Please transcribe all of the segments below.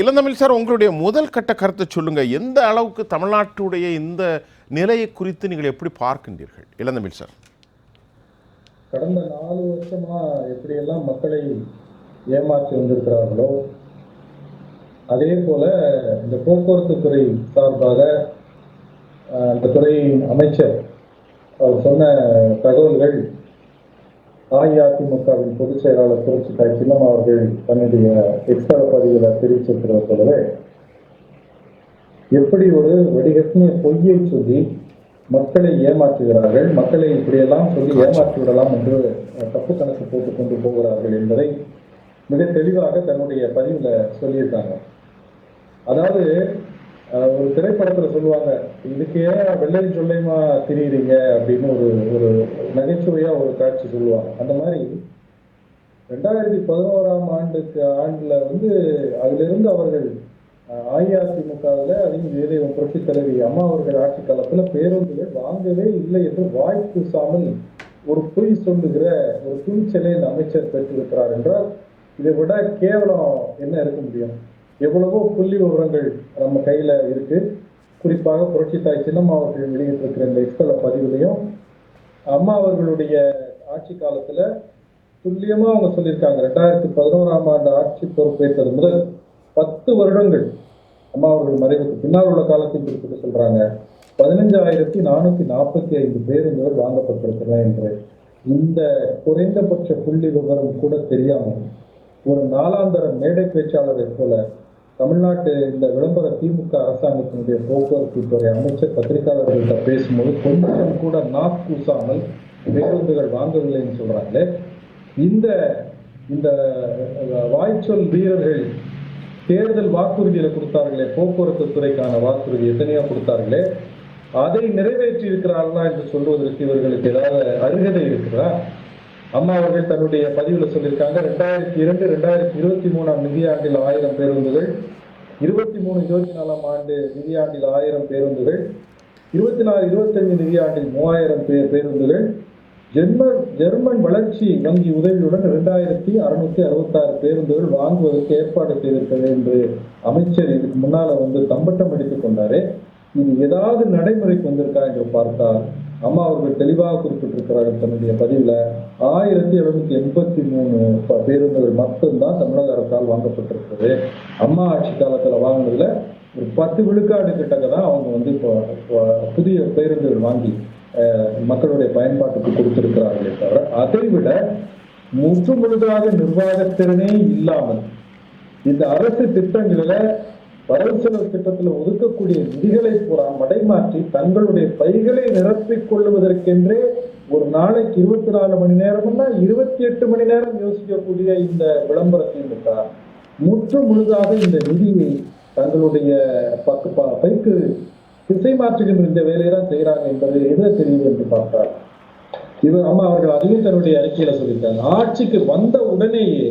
இளந்தமிழ் sir உங்களுடைய முதல் கட்ட கருத்தை சொல்லுங்க. எந்த அளவுக்கு தமிழ்நாட்டுடைய இந்த நிலையை குறித்து நீங்கள் எப்படி பார்க்கின்றீர்கள்? இளந்தமிழ் சார். கடந்த நாலு வருஷமா எப்படியெல்லாம் மக்களை ஏமாற்றி வந்திருக்கிறார்களோ அதே போல இந்த போக்குவரத்து துறை சார்பாக அந்த துறையின் அமைச்சர் அவர் சொன்ன தகவல்கள் அஇஅதிமுகவின் பொதுச் செயலாளர் புரட்சி தாய் சின்னம் அவர்கள் தன்னுடைய எக்ஸ்ட்ரா பதிவில் தெரிவிச்சிருக்கிறது போலவே எப்படி ஒரு வடிகட்டின பொய்யை சொல்லி மக்களை ஏமாற்றுகிறார்கள் மக்களை இப்படியெல்லாம் சொல்லி ஏமாற்றி விடலாம் என்று தப்பு கணக்கு போட்டு கொண்டு போகிறார்கள் என்பதை மிக தெளிவாக தன்னுடைய பதிவுல சொல்லியிருக்காங்க. அதாவது ஒரு திரைப்படத்துல சொல்லுவாங்க இதுக்கு ஏன் வெள்ளையும் சொல்லையுமா திரியுறீங்க? அப்படின்னு ஒரு ஒரு நகைச்சுவையா ஒரு காட்சி சொல்லுவாங்க. அந்த மாதிரி ரெண்டாயிரத்தி பதினோராம் ஆண்டுக்கு ஆண்டுல வந்து அதிலிருந்து அவர்கள் அஇஅதிமுகவில் அதையும் இதயம் புரட்சி தலைவி அம்மா அவர்கள் ஆட்சி காலத்துல பேருந்துகள் வாங்கவே இல்லை என்று வாய் கூசாமல் ஒரு பொய் சொல்லுகிற ஒரு துணிச்சலை இந்த அமைச்சர் பெற்றிருக்கிறார் என்றால் இதை விட கேவலம் என்ன இருக்க முடியும்? எவ்வளவோ புள்ளி விவரங்கள் நம்ம கையில இருக்கு. குறிப்பாக புரட்சித்தாய் சின்னம்மா அவர்கள் வெளியிட்டிருக்கிற இந்த எக்ஸ்தல பதிவுலையும் அம்மா அவர்களுடைய ஆட்சி காலத்துல துல்லியமா அவங்க சொல்லியிருக்காங்க. ரெண்டாயிரத்தி பதினோராம் ஆண்டு ஆட்சி பொறுப்பேற்றது முதல் பத்து வருடங்கள் அம்மா அவர்கள் மறைவுக்கு பின்னால் உள்ள காலத்தில் குறிப்பிட்டு சொல்றாங்க. பதினஞ்சாயிரத்தி நானூத்தி நாற்பத்தி ஐந்து பேருந்துகள் வாங்கப்பட்டிருக்கின்றன என்று. இந்த குறைந்தபட்ச புள்ளி விவரம் கூட தெரியாமல் ஒரு நாளாந்தர மேடை பேச்சாளரை போல தமிழ்நாட்டு இந்த விளம்பர திமுக அரசாங்கத்தினுடைய போக்குவரத்து துறை அமைச்சர் பத்திரிகையாளர்கள்ட்ட பேசும்போது கொஞ்சம் கூட நாக்கூசாமல் பேருந்துகள் வாங்கவில்லைன்னு சொல்றாங்களே. இந்த இந்த வாய்ச்சொல் வீரர்கள் தேர்தல் வாக்குறுதியில கொடுத்தார்களே போக்குவரத்து துறைக்கான வாக்குறுதி எத்தனையோ கொடுத்தார்களே அதை நிறைவேற்றி இருக்கிறார்களா என்று சொல்வதற்கு இவர்களுக்கு ஏதாவது அருகதை இருக்கிறதா அம்மா அவர்கள் தன்னுடைய பதிவுல சொல்லியிருக்காங்க ரெண்டாயிரத்தி இரண்டு ரெண்டாயிரத்தி இருபத்தி மூணாம் நிதியாண்டில் ஆயிரம் பேருந்துகள் இருபத்தி மூணு இருபத்தி நாலாம் ஆண்டு நிதியாண்டில் ஆயிரம் பேருந்துகள் இருபத்தி நாலு இருபத்தஞ்சு நிதியாண்டில் மூவாயிரம் பேர் பேருந்துகள் ஜெர்மன் ஜெர்மன் வளர்ச்சி வங்கி உதவியுடன் இரண்டாயிரத்தி அறுநூத்தி அறுபத்தாறு பேருந்துகள் வாங்குவதற்கு ஏற்பாடு செய்திருக்கிறது என்று அமைச்சர் இதுக்கு முன்னால வந்து தம்பட்டம் அடித்துக் கொண்டாரு. இது ஏதாவது நடைமுறைக்கு வந்திருக்கா என்று பார்த்தால் அம்மா அவர்கள் தெளிவாக குறிப்பிட்டிருக்கிறார்கள் தன்னுடைய பதிவில் ஆயிரத்தி எழுநூத்தி எண்பத்தி மூணு பேருந்துகள் மட்டும்தான் தமிழக அரசால் வாங்கப்பட்டிருக்கிறது. அம்மா ஆட்சி காலத்தில் வாங்கினதுல ஒரு பத்து விழுக்காடு கிட்டக்க தான் அவங்க வந்து இப்போ புதிய பேருந்துகள் வாங்கி மக்களுடைய பயன்பாட்டுக்கு கொடுத்திருக்கிறார்களே தவிர அதை விட முற்று முழுதாக நிர்வாகத்திறனே இல்லாமல் இந்த அரசு திட்டங்களில் வரவு திட்டத்தில் ஒதுக்கக்கூடிய நிதிகளை பூரா மடைமாற்றி தங்களுடைய பைகளை நிரப்பிக் கொள்ளுவதற்கென்றே ஒரு நாளைக்கு இருபத்தி நாலு மணி நேரம்னா இருபத்தி எட்டு மணி நேரம் யோசிக்கக்கூடிய இந்த விளம்பர திமுக முற்று முழுதாக இந்த நிதியை தங்களுடைய பக்கு பைக்கு திசை மாற்றுகின்ற இந்த வேலையை தான் செய்யறாங்க என்பது எதுல தெரியுது என்று பார்த்தார். இவர் அம்மா அவர்கள் அதையும் தன்னுடைய அறிக்கையில சொல்லியிருக்காங்க ஆட்சிக்கு வந்த உடனேயே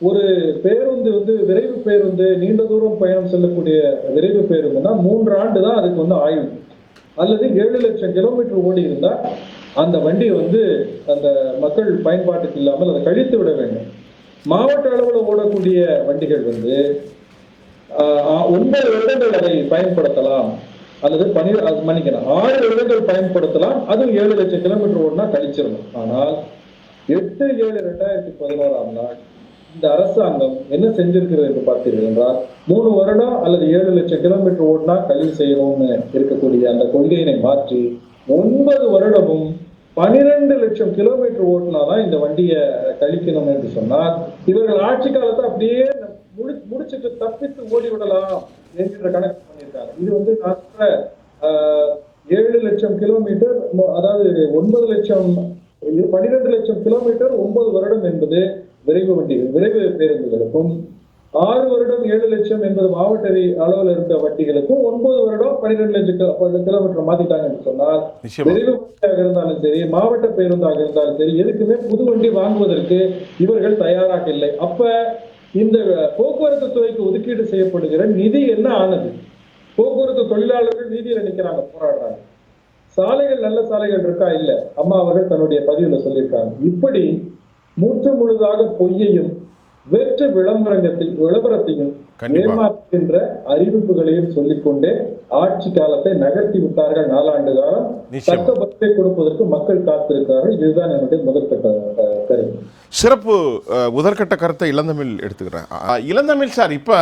ஒரு பேருந்து வந்து விரைவு பேருந்து நீண்ட தூரம் பயணம் செல்லக்கூடிய விரைவு பேருந்துனா மூன்று ஆண்டு தான் அதுக்கு வந்து ஆயுள் அல்லது ஏழு லட்சம் கிலோமீட்டர் ஓடி இருந்தால் அந்த வண்டி வந்து அந்த மக்கள் பயன்பாட்டுக்கு இல்லாமல் அதை கழித்து விட வேண்டும். மாவட்ட அளவில் ஓடக்கூடிய வண்டிகள் வந்து ஒன்பது வருடங்கள் அதை பயன்படுத்தலாம். அல்லது பனி அது மன்னிக்கணும் ஆறு வருடங்கள் பயன்படுத்தலாம். அதுவும் ஏழு லட்சம் கிலோமீட்டர் ஓடினா கழிச்சிடணும். ஆனால் எட்டு ஏழு ரெண்டாயிரத்தி பதினோராம் நாள் இந்த அரசாங்கம் என்ன செஞ்சிருக்கிறது என்று பார்த்தீர்கள் என்றால் மூணு வருடம் அல்லது ஏழு லட்சம் கிலோமீட்டர் ஓடினா கழிவு செய்யணும்னு இருக்கக்கூடிய அந்த கொள்கையினை மாற்றி ஒன்பது வருடமும் பனிரெண்டு லட்சம் கிலோமீட்டர் ஓட்டினாதான் இந்த வண்டியை கழிக்கணும் என்று சொன்னால் இவர்கள் ஆட்சி காலத்தை அப்படியே முடி முடிச்சுட்டு தப்பித்து ஓடி விடலாம் என்கின்ற கணக்கு பண்ணியிருக்காங்க. இது வந்து நான் ஏழு லட்சம் கிலோமீட்டர் அதாவது ஒன்பது லட்சம் பனிரெண்டு லட்சம் கிலோமீட்டர் ஒன்பது வருடம் என்பது விரைவு வண்டிகள் விரைவு பேருந்துகளுக்கும் ஆறு வருடம் ஏழு லட்சம் என்பது மாவட்ட அளவில் இருந்த வண்டிகளுக்கும் ஒன்பது வருடம் பன்னிரெண்டு லட்சம் கிலோ- கிலோமீட்டர் மாத்திட்டாங்க என்று சொன்னால் விரைவு வண்டியாக இருந்தாலும் சரி மாவட்ட பேருந்தாக இருந்தாலும் சரி எதுக்குமே புது வண்டி வாங்குவதற்கு இவர்கள் தயாராக இல்லை. அப்ப இந்த போக்குவரத்து துறைக்கு ஒதுக்கீடு செய்யப்படுகிற நிதி என்ன ஆனது? போக்குவரத்து தொழிலாளர்கள் வீதியில நிக்கிறாங்க போராடுறாங்க. சாலைகள் நல்ல சாலைகள் இருக்கா? இல்ல. அம்மா அவர்கள் தன்னுடைய பதிவுல சொல்லியிருக்காங்க. இப்படி முற்று முழுதாக பொய்யையும் வெற்று விளம்பரங்கத்தையும் விளம்பரத்தையும். ஏமாற்றுகின்ற அறிவிப்புகளையும் சொல்லிக்கொண்டே ஆட்சி காலத்தை நகர்த்தி விட்டார்கள் நாலாண்டு காலம். தக்க பதிலை கொடுப்பதற்கு மக்கள் காத்திருக்கிறார்கள். இதுதான் என்னுடைய முதற்கட்ட கருத்து. சிறப்பு முதற்கட்ட கருத்தை இளந்தமிழ் எடுத்துக்கிறேன் இளந்தமிழ் சார் இப்போ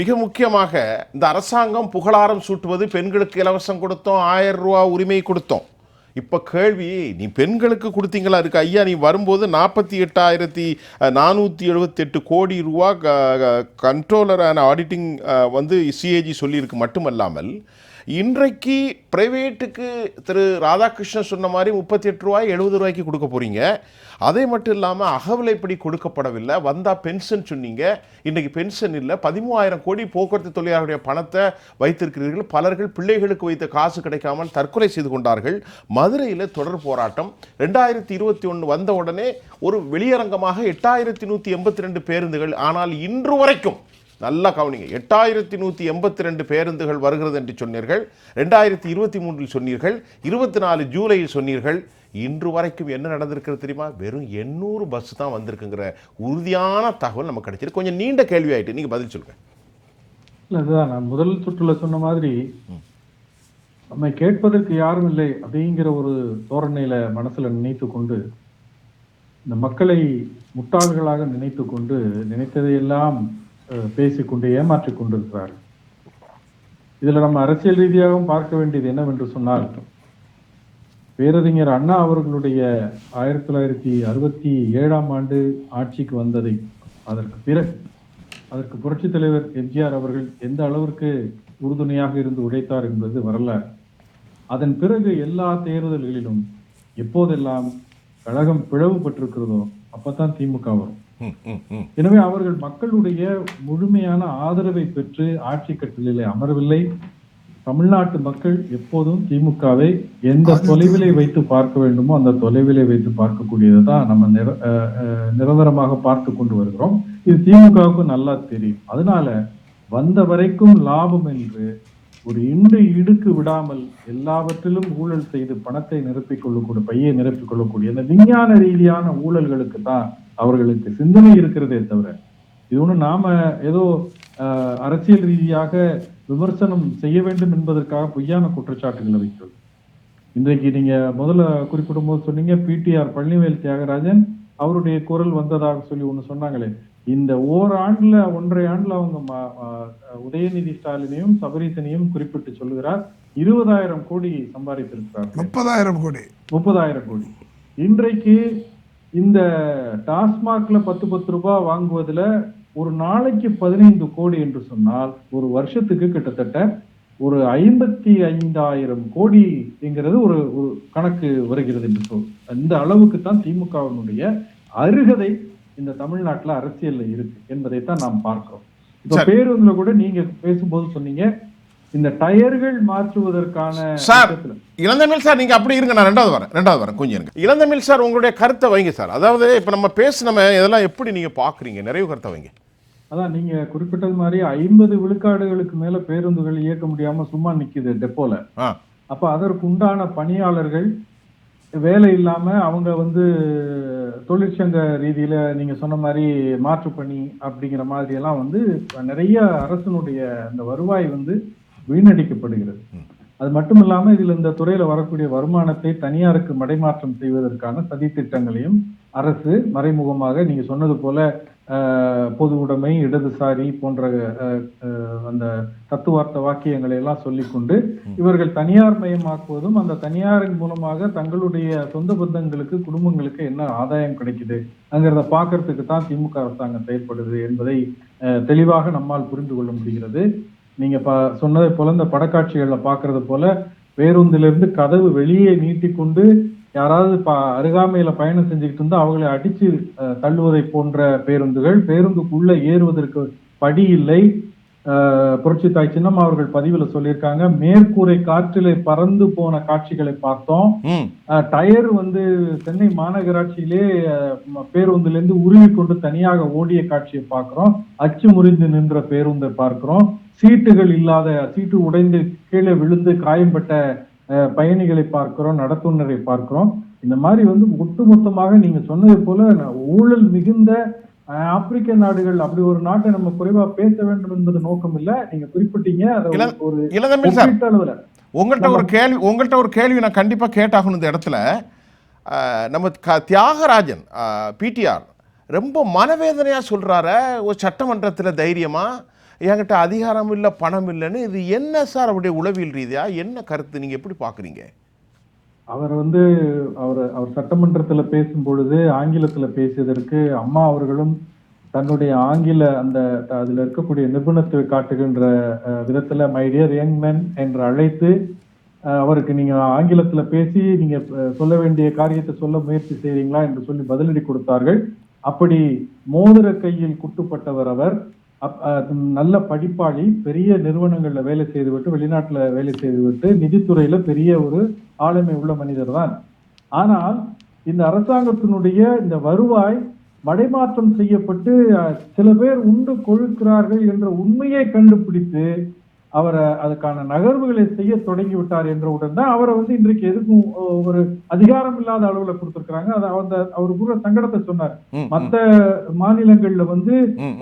மிக முக்கியமாக இந்த அரசாங்கம் புகழாரம் சூட்டுவது பெண்களுக்கு இலவசம் கொடுத்தோம் ஆயிரம் ரூபா உரிமை கொடுத்தோம். இப்போ கேள்வி நீ பெண்களுக்கு கொடுத்தீங்களா? இருக்கு. ஐயா நீ வரும்போது நாற்பத்தி எட்டாயிரத்தி நானூற்றி எழுபத்தெட்டு கோடி ரூபா கண்ட்ரோலர் ஆடிட்டிங் வந்து சிஏஜி சொல்லியிருக்கு. மட்டுமல்லாமல் இன்றைக்கு பிரைவேட்டுக்கு திரு ராதாகிருஷ்ணன் சொன்ன மாதிரி முப்பத்தி எட்டு ரூபாய் எழுபது ரூபாய்க்கு கொடுக்க போகிறீங்க அதே மட்டும் இல்லாமல் அகவிலைப்படி கொடுக்கப்படவில்லை. வந்தால் பென்ஷன் சொன்னீங்க. இன்றைக்கி பென்ஷன் இல்லை. பதிமூவாயிரம் கோடி போக்குவரத்து தொழிலாளருடைய பணத்தை வைத்திருக்கிறீர்கள். பலர்கள் பிள்ளைகளுக்கு வைத்த காசு கிடைக்காமல் தற்கொலை செய்து கொண்டார்கள். மதுரையில் தொடர் போராட்டம். ரெண்டாயிரத்தி இருபத்தி ஒன்று வந்த உடனே ஒரு வெளியரங்கமாக எட்டாயிரத்தி நூற்றி எண்பத்தி ரெண்டு பேருந்துகள். ஆனால் இன்று வரைக்கும் நல்லா கவனிங்க. எட்டாயிரத்தி நூற்றி எண்பத்தி ரெண்டு பேருந்துகள் வருகிறது என்று சொன்னீர்கள். ரெண்டாயிரத்தி இருபத்தி மூன்றில் சொன்னீர்கள். இருபத்தி நாலு ஜூலையில் சொன்னீர்கள். இன்று வரைக்கும் என்ன நடந்திருக்கிறது தெரியுமா? வெறும் எண்ணூறு பஸ் தான் வந்திருக்குங்கிற உறுதியான தகவல் நமக்கு கிடைச்சிருக்கு. கொஞ்சம் நீண்ட கேள்வி ஆயிட்டு நீங்கள் பதில் சொல்லுங்க. இல்ல அதுதான் நான் முதல் சுற்றுல சொன்ன மாதிரி நம்மை கேட்பதற்கு யாரும் இல்லை அப்படிங்கிற ஒரு தோரணையில மனசுல நினைத்து கொண்டு இந்த மக்களை முட்டாள்களாக நினைத்து கொண்டு நினைத்ததையெல்லாம் பேசிக்கொண்டு ஏமாற்றிக் கொண்டிருக்கிறார்கள் இதில் நம்ம அரசியல் ரீதியாகவும் பார்க்க வேண்டியது என்னவென்று சொன்னால் பேரறிஞர் அண்ணா அவர்களுடைய ஆயிரத்தி தொள்ளாயிரத்தி அறுபத்தி ஏழாம் ஆண்டு ஆட்சிக்கு வந்ததை அதற்கு பிறகு அதற்கு புரட்சித் தலைவர் எம்ஜிஆர் அவர்கள் எந்த அளவிற்கு உறுதுணையாக இருந்து உழைத்தார் என்பது வரலாறு. அதன் பிறகு எல்லா தேர்தல்களிலும் எப்போதெல்லாம் கழகம் பிளவுபட்டிருக்கிறதோ அப்பதான் திமுக வரும். எனவே அவர்கள் மக்களுடைய முழுமையான ஆதரவை பெற்று ஆட்சி கட்டிலே அமரவில்லை. தமிழ்நாட்டு மக்கள் எப்போதும் திமுகவை எந்த தொலைவிலே வைத்து பார்க்க வேண்டுமோ அந்த தொலைவிலே வைத்து பார்க்கக்கூடியதை தான் நம்ம நிர நிரந்தரமாக பார்த்து கொண்டு வருகிறோம். இது திமுகவுக்கு நல்லா தெரியும். அதனால வந்த வரைக்கும் லாபம் என்று ஒரு இண்டு இடுக்கு விடாமல் எல்லாவற்றிலும் ஊழல் செய்து பணத்தை நிரப்பிக் கொள்ளக்கூடிய பையை நிரப்பிக் கொள்ளக்கூடிய இந்த விஞ்ஞான ரீதியான ஊழல்களுக்கு தான் அவர்களுக்கு சிந்தனை இருக்கிறதே தவிர இது ஒண்ணு நாம ஏதோ அரசியல் ரீதியாக விமர்சனம் செய்ய வேண்டும் என்பதற்காக பொய்யான குற்றச்சாட்டுகளை வைக்கிறது இன்றைக்கு நீங்க முதல்ல குறிப்பிடும் போது சொன்னீங்க பிடிஆர் பழனிவேல் தியாகராஜன் அவருடைய குரல் வந்ததாக சொல்லி ஒண்ணு சொன்னாங்களே. இந்த ஓராண்டுல ஒன்றரை ஆண்டுல அவங்க உதயநிதி ஸ்டாலினையும் சபரீசனையும் குறிப்பிட்டு சொல்லுகிறார் இருபதாயிரம் கோடி சம்பாதித்திருக்கிறார் முப்பதாயிரம் கோடி. முப்பதாயிரம் கோடி. இன்றைக்கு இந்த டாஸ்மாக்ல பத்து பத்து ரூபாய் வாங்குவதுல ஒரு நாளைக்கு பதினைந்து கோடி என்று சொன்னால் ஒரு வருஷத்துக்கு கிட்டத்தட்ட ஒரு ஐம்பத்தி ஐந்தாயிரம் கோடிங்கிறது ஒரு ஒரு கணக்கு வருகிறது என்று சொல் இந்த அளவுக்கு தான் திமுகவினுடைய அருகதை இந்த தமிழ்நாட்டுல அரசியல்ல இருக்கு என்பதைத்தான் நாம் பார்க்கிறோம் இப்ப. பேருந்துல கூட நீங்க பேசும்போது சொன்னீங்க இந்த டயர்கள் மாற்றுவதற்கான சார். இளந்தமிழ் சார் நீங்க அப்படி இருங்க நான் ரெண்டாவது வரேன் ரெண்டாவது வரேன் கொஞ்சம் இருங்க. இளந்தமிழ் சார் உங்களுடைய கருத்தை வைங்க சார் அதாவது இப்போ நம்ம பேசினோமே இதெல்லாம் எப்படி நீங்க பாக்குறீங்க? நிறைவு கருத்தை வைங்க. அதான் நீங்க குறிப்பிட்டது மாதிரி ஐம்பது விழுக்காடுகளுக்கு மேல பேருந்துகள் இயக்க முடியாம சும்மா நிக்குது டெப்போல அப்ப அதற்கு உண்டான பணியாளர்கள் வேலை இல்லாம அவங்க வந்து தொழிற்சங்க ரீதியில நீங்க சொன்ன மாதிரி மாற்று பணி அப்படிங்கிற மாதிரி எல்லாம் வந்து நிறைய அரசனுடைய அந்த வருவாய் வந்து வீணடிக்கப்படுகிறது. அது மட்டும் இல்லாம இதுல இந்த துறையில வரக்கூடிய வருமானத்தை தனியாருக்கு மடைமாற்றம் செய்வதற்கான சதி திட்டங்களையும் அரசு மறைமுகமாக நீங்க சொன்னது போல பொது உடைமை இடதுசாரி போன்ற அந்த தத்துவார்த்த வாக்கியங்களை எல்லாம் சொல்லிக்கொண்டு இவர்கள் தனியார் மயமாக்குவதும் அந்த தனியாரின் மூலமாக தங்களுடைய சொந்த பந்தங்களுக்கு குடும்பங்களுக்கு என்ன ஆதாயம் கிடைக்குது அங்கிறத பார்க்கறதுக்கு தான் திமுக அரசாங்கம் செயல்படுது என்பதை தெளிவாக நம்மால் புரிந்து கொள்ள முடிகிறது. நீங்க ப சொன்னதை போல இந்த படக்காட்சிகள்ல பார்க்கறது போல பேருந்திலிருந்து கதவு வெளியே நீட்டிக்கொண்டு யாராவது ப அருகாமையில பயணம் செஞ்சுக்கிட்டு இருந்தா அவங்களை அடிச்சு தள்ளுவதை போன்ற பேருந்துகள் பேருந்துக்குள்ள ஏறுவதற்கு படி இல்லை. புரட்சி தாய் சின்னம் அவர்கள் பதிவுல சொல்லியிருக்காங்க. மேற்கூரை காற்றிலே பறந்து போன காட்சிகளை பார்த்தோம். டயர் வந்து சென்னை மாநகராட்சியிலே பேருந்திலிருந்து உருவி கொண்டு தனியாக ஓடிய காட்சியை பார்க்கிறோம். அச்சு முறிந்து நின்ற பேருந்தை பார்க்கிறோம். சீட்டுகள் இல்லாத சீட்டு உடைந்து கீழே விழுந்து காயம்பட்ட பயணிகளை பார்க்கிறோம் நடத்துனரை பார்க்கிறோம். இந்த மாதிரி வந்து ஒட்டுமொத்தமாக நீங்க சொன்னது போல ஊழல் மிகுந்த ஆப்பிரிக்க நாடுகள் அப்படி ஒரு நாட்டை நம்ம குறைவா பேச வேண்டும் என்பது நோக்கம் இல்ல நீங்க குறிப்பிட்டீங்க அதை ஒரு- ஒப்பீட்டளவுல உங்கள்கிட்ட ஒரு கேள்வி உங்கள்கிட்ட ஒரு கேள்வி நான் கண்டிப்பாக கேட்டாகணும் இந்த இடத்துல. நம்ம க தியாகராஜன் பிடிஆர் ரொம்ப மனவேதனையாக சொல்கிறார ஒரு சட்டமன்றத்தில் தைரியமாக என்கிட்ட அதிகாரம் இல்லை பணம் இல்லைன்னு இது என்ன சார் அவருடைய உளவியல் ரீதியாக என்ன கருத்து நீங்கள் எப்படி பார்க்குறீங்க அவர் வந்து அவர் அவர் சட்டமன்றத்தில் பேசும் பொழுது ஆங்கிலத்தில் பேசியதற்கு அம்மா அவர்களும் தன்னுடைய ஆங்கில அந்த அதில் இருக்கக்கூடிய நிபுணத்தை காட்டுகின்ற விதத்தில் மைடியர் யங் men என்று அழைத்து அவருக்கு நீங்கள் ஆங்கிலத்தில் பேசி நீங்கள் சொல்ல வேண்டிய காரியத்தை சொல்ல முயற்சி செய்கிறீங்களா என்று சொல்லி பதிலடி கொடுத்தார்கள். அப்படி மோதிர கையில் குட்டுப்பட்டவர் அவர். நல்ல படிப்பாளி பெரிய நிறுவனங்களில் வேலை செய்துவிட்டு வெளிநாட்டில் வேலை செய்துவிட்டு நிதித்துறையில் பெரிய ஒரு ஆளுமை உள்ள மனிதர் தான். ஆனால் இந்த அரசாங்கத்தினுடைய இந்த வருவாய் மடைமாற்றம் செய்யப்பட்டு சில பேர் உண்டு கொழுக்கிறார்கள் என்ற உண்மையை கண்டுபிடித்து அவரை அதுக்கான நகர்வுகளை செய்ய தொடங்கி விட்டார் என்றவுடன் தான் அவரை வந்து இன்றைக்கு எதுக்கும் ஒரு அதிகாரம் இல்லாத அளவுல கொடுத்திருக்கிறாங்க. அதை அந்த அவர் கூட சங்கடத்தை சொன்னார். ம், ம், மத்த மாநிலங்கள்ல வந்து.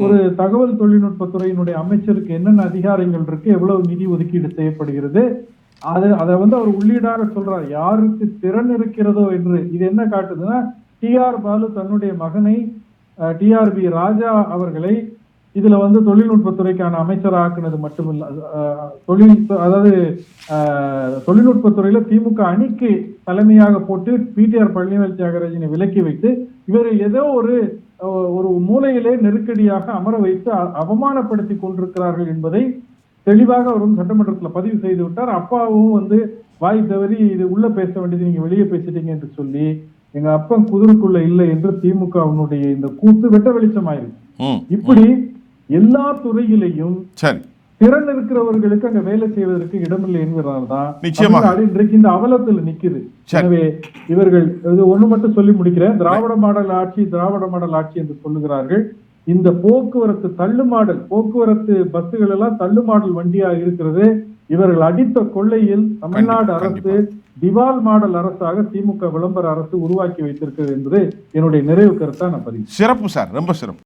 ஒரு தகவல் தொழில்நுட்பத்துறையினுடைய அமைச்சருக்கு என்னென்ன அதிகாரங்கள் இருக்கு எவ்வளவு நிதி ஒதுக்கீடு செய்யப்படுகிறது அது அதை வந்து அவர் உள்ளீடாக சொல்றார். யாருக்கு திறன் இருக்கிறதோ என்று. இது என்ன காட்டுதுன்னா டிஆர் பாலு தன்னுடைய மகனை டிஆர்பி ராஜா அவர்களை இதுல வந்து தொழில்நுட்பத்துறைக்கான அமைச்சராக்குனது மட்டுமில்ல. அஹ், தொழில் அதாவது தொழில்நுட்பத்துறையில திமுக அணிக்கு தலைமையாக போட்டு பிடிஆர் பழனிவேல் தியாகராஜனை விலக்கி வைத்து இவர் ஏதோ ஒரு ஒரு மூலையிலே நெருக்கடியாக அமர வைத்து அவமானப்படுத்தி கொண்டிருக்கிறார்கள் என்பதை தெளிவாக அவர் வந்து சட்டமன்றத்துல பதிவு செய்து விட்டார். அப்பாவும் வந்து வாய் தவறி இது உள்ள பேச வேண்டியது நீங்க வெளியே பேசிட்டீங்க என்று சொல்லி எங்க அப்பன் குதிரைக்குள்ள இல்லை என்று திமுகவினுடைய இந்த கூத்து வெட்ட வெளிச்சமாயிருக்கு. இப்படி எல்லா துறையிலையும் சரி. திறன் இருக்கிறவர்களுக்கு அங்க வேலை செய்வதற்கு இடமில்லை என்கிறதால்தான் நிச்சயமாக. தமிழ்நாடு இன்றைக்கு இந்த அவலத்தில் நிக்குது. எனவே இவர்கள் இது ஒண்ணு மட்டும் சொல்லி முடிக்கிறேன். திராவிட மாடல் ஆட்சி திராவிட மாடல் ஆட்சி என்று சொல்லுகிறார்கள். இந்த போக்குவரத்து தள்ளு மாடல் போக்குவரத்து பஸ்ஸுகள் எல்லாம் தள்ளு மாடல் வண்டியா இருக்கிறது. இவர்கள் அடித்த கொள்ளையில் தமிழ்நாடு அரசு திவால் மாடல் அரசாக திமுக விளம்பர அரசு உருவாக்கி வைத்திருக்கிறது என்பது என்னுடைய நிறைவு கருத்தா நான் பதிவு சிறப்பு சார் ரொம்ப சிறப்பு.